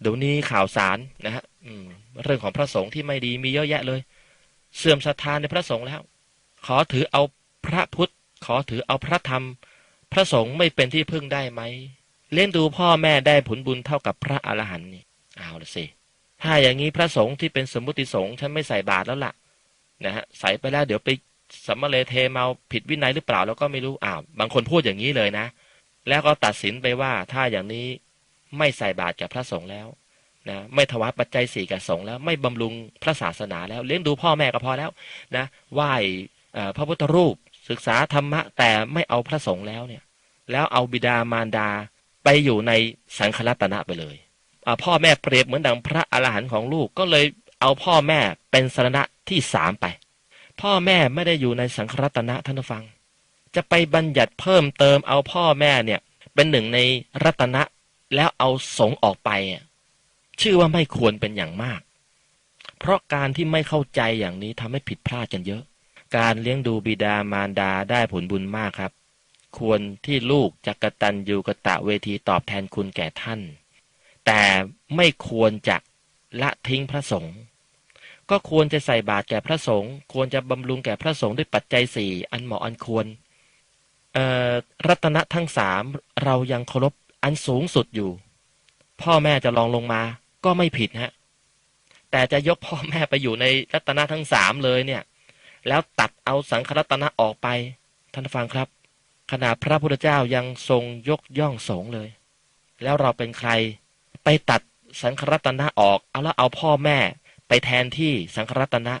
เดี๋ยวนี้ข่าวสารนะฮะเรื่องของพระสงฆ์ที่ไม่ดีมีเยอะแยะเลย เสื่อมศรัทธาในพระสงฆ์แล้ว ขอถือเอาพระพุทธ ขอถือเอาพระธรรม พระสงฆ์ไม่เป็นที่พึ่งได้ไหมเลี้ยงดูพ่อแม่ได้ผลบุญเท่ากับพระอรหันต์นี่เอาละสิถ้าอย่างนี้พระสงฆ์ที่เป็นสมมุติสงฆ์ฉันไม่ใส่บาตรแล้วล่ะนะฮะใส่ไปแล้วเดี๋ยวไปสัมมาเลเทเมาผิดวินัยหรือเปล่าแล้วก็ไม่รู้อ้าวบางคนพูดอย่างนี้เลยนะ แล้วก็ตัดสินไปว่าถ้าอย่างนี้ไม่ใส่บาตรกับพระสงฆ์แล้ว นะไม่ถวายปัจจัยสี่กับสงฆ์แล้วไม่บำรุงพระศาสนาแล้ว เลี้ยงดูพ่อแม่ก็พอแล้วนะไหว้พระพุทธรูป ศึกษาธรรมะแต่ไม่เอาพระสงฆ์แล้วเนี่ย แล้วเอาบิดามารดาไปอยู่ในสังฆรัตนะไปเลยพ่อแม่เปรียบเหมือนดังพระอรหันต์ของลูกก็เลยเอาพ่อแม่เป็นสรณะที่สามไป พ่อแม่ไม่ได้อยู่ในสังฆรัตนะท่านฟัง จะไปบัญญัติเพิ่มเติมเอาพ่อแม่เนี่ยเป็นหนึ่งในรัตนะแล้วเอาสงออกไปอะ ชื่อว่าไม่ควรเป็นอย่างมาก เพราะการที่ไม่เข้าใจอย่างนี้ทำให้ผิดพลาดกันเยอะ การเลี้ยงดูบิดามารดาได้ผลบุญมากครับ ควรที่ลูกจะกตัญญูกะตะเวทีตอบแทนคุณแก่ท่าน แต่ไม่ควรจะละทิ้งพระสงฆ์ก็ควรจะใส่บาตรแก่พระสงฆ์ควรจะบำรุงแก่พระสงฆ์ด้วยปัจจัยสี่อันเหมาะอันควรรัตนะทั้งสามเรายังเคารพอันสูงสุดอยู่ พ่อแม่จะลองลงมา ก็ไม่ผิดฮะแต่จะยกพ่อแม่ไปอยู่ในรัตนะทั้งสามเลยเนี่ย แล้วตัดเอาสังขรัตนะออกไป ท่านฟังครับ ขณะพระพุทธเจ้ายังทรงยกย่องสงเลย แล้วเราเป็นใครไปตัดสังขรัตนะออก เอาแล้วเอาพ่อแม่ไปแทนที่สังขรัตนะ